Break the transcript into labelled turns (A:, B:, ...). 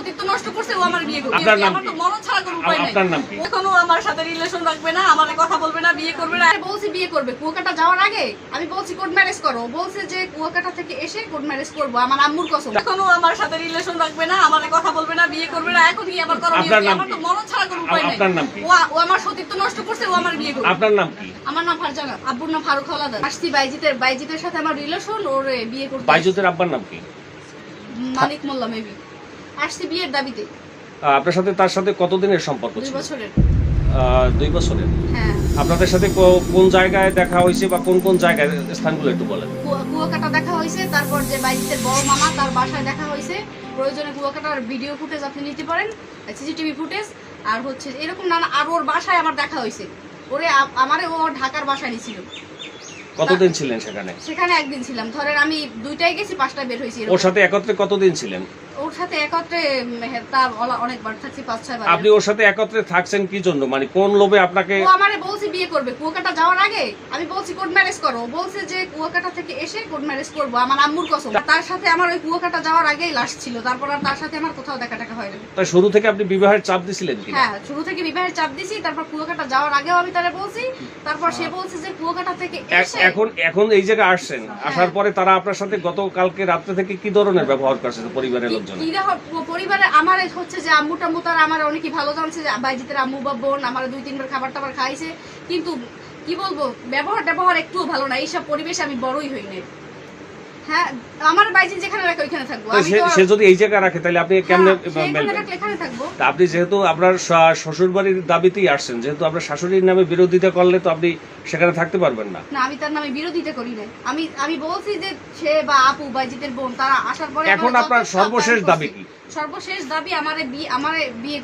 A: সতীত্ব নষ্ট করছে ও আমার বিয়ে করবে।
B: আপনার নাম
A: আমার তো মরণ ছাড়া কোনো উপায় নাই।
B: আপনার নাম কি?
A: এখনও আমার সাথে রিলেশন রাখবে না আমার কথা বলবে না বিয়ে করবে না। বলছি বিয়ে করবে কুয়াকাটা যাওয়ার আগে আমি বলছি কোর্ট ম্যারেজ করো। বলছে যে কুয়াকাটা থেকে এসে কোর্ট ম্যারেজ করব আমার আম্মুর কসম। এখনও আমার সাথে রিলেশন রাখবে না আমার কথা বলবে না বিয়ে করবে না এখন কি? আমার করো আমার তো মরণ ছাড়া কোনো উপায় নাই।
B: আপনার নাম কি?
A: ও ও আমার সতীত্ব নষ্ট করছে ও আমার বিয়ে করবে।
B: আপনার নাম কি?
A: আমার নাম ফারজানা। আব্বুর নাম ফারুক আসছি বাইজিতের বাইজিতের সাথে আমার রিলেশন ওর বিয়ে করতে
B: বাইজুতের আব্বার নাম কি?
A: মালিক মোল্লা মেবি আসছি বিয়ের দাবিতে।
B: আপনার সাথে তার সাথে কতদিনের সম্পর্ক
A: দুই
B: ছিল?
A: বছরের।
B: দুই বছরের?
A: হ্যাঁ।
B: আপনাদের সাথে কোন জায়গায় দেখা হয়েছে বা কোন কোন জায়গায় স্থানগুলো একটু বলেন।
A: কুয়াকাটা দেখা হয়েছে তারপর যে বাইজিতের বড় মামা তার বাসায় দেখা হয়েছে। প্রয়োজনে কুয়াকাটার ভিডিও ফুটেজ আপনি নিতে পারেন সিসিটিভি ফুটেজ আর হচ্ছে এরকম নানা আর ওর বাসায় আমার দেখা হয়েছে। ওরে আমারে ও ঢাকার বাসায় নিছিল।
B: কতদিন ছিলেন সেখানে?
A: সেখানে একদিন ছিলাম। ধরেন আমি দুইটায় গেছি পাঁচটায় বের হয়েছি
B: ওর সাথে একত্রে কতদিন ছিলেন?
A: ওর সাথে একত্রে হ্যাঁ, তা অনেকবার থাকছি পাঁচ ছয় বার
B: আপনি ওর সাথে একত্রে থাকছেন কি জন্য? মানে কোন লোভে আপনাকে
A: ও আমারে বলছে বিয়ে করবে কুয়াকাটা যাওয়ার আগে। আমি বলছি কোর্ট ম্যারেজ করো। বলছে যে কুয়াকাটা থেকে এসে কোর্ট ম্যারেজ করব আমার আম্মুর কসম। তার সাথে আমার ওই কুয়াকাটা যাওয়ার আগেই লাশ ছিল তারপর আর তার সাথে আমার কোথাও দেখা টাকা হয়নি।
B: তা শুরু থেকে আপনি বিবাহের চাপ দিছিলেন কি
A: হ্যাঁ শুরু থেকে বিবাহের চাপ দিছি তারপর কুয়াকাটা যাওয়ার আগেও আমি তারে বলছি তারপর সে বলছে যে কুয়াকাটা থেকে এসে
B: এখন এখন এই জায়গায় আসছেন। আসার পরে তারা আপনার সাথে গতকালকে রাত্রে থেকে কি ধরনের ব্যবহার করছে পরিবারের লোকজন
A: আমার এই হচ্ছে যে আম্মু টাম্মু তার আমার অনেকই ভালো জানছে যে বাইজিতের আম্মু বা বোন আমার দুই তিনবার খাবার টাবার খাইছে। কিন্তু কি বলব ব্যবহার ব্যবহার একটুও ভালো না এইসব পরিবেশে আমি বড়ই হই নাই। হ্যাঁ আমার বাইজি যেখানে রাখে ওইখানে থাকব।
B: সে- যদি এই জায়গায় রাখে তাহলে আপনি কেমনে
A: হ্যাঁ, এখানে থাকব।
B: আপনি যেহেতু আপনার শ্বশুর বাড়ির দাবিতেই আসছেন যেহেতু আপনার শাশুড়ির নামে বিরোধিতা করলে তো আপনি সেখানে থাকতে পারবেন না।
A: না আমি তার নামে বিরোধিতা করি না আমি আমি বলছি যে সে বা আপু বাইজিতের বোন তারা আসার পরে
B: এখন আপনার সর্বশেষ দাবি কি?
A: সর্বশেষ দাবি আমারে বিয়ে আমারে বিয়ে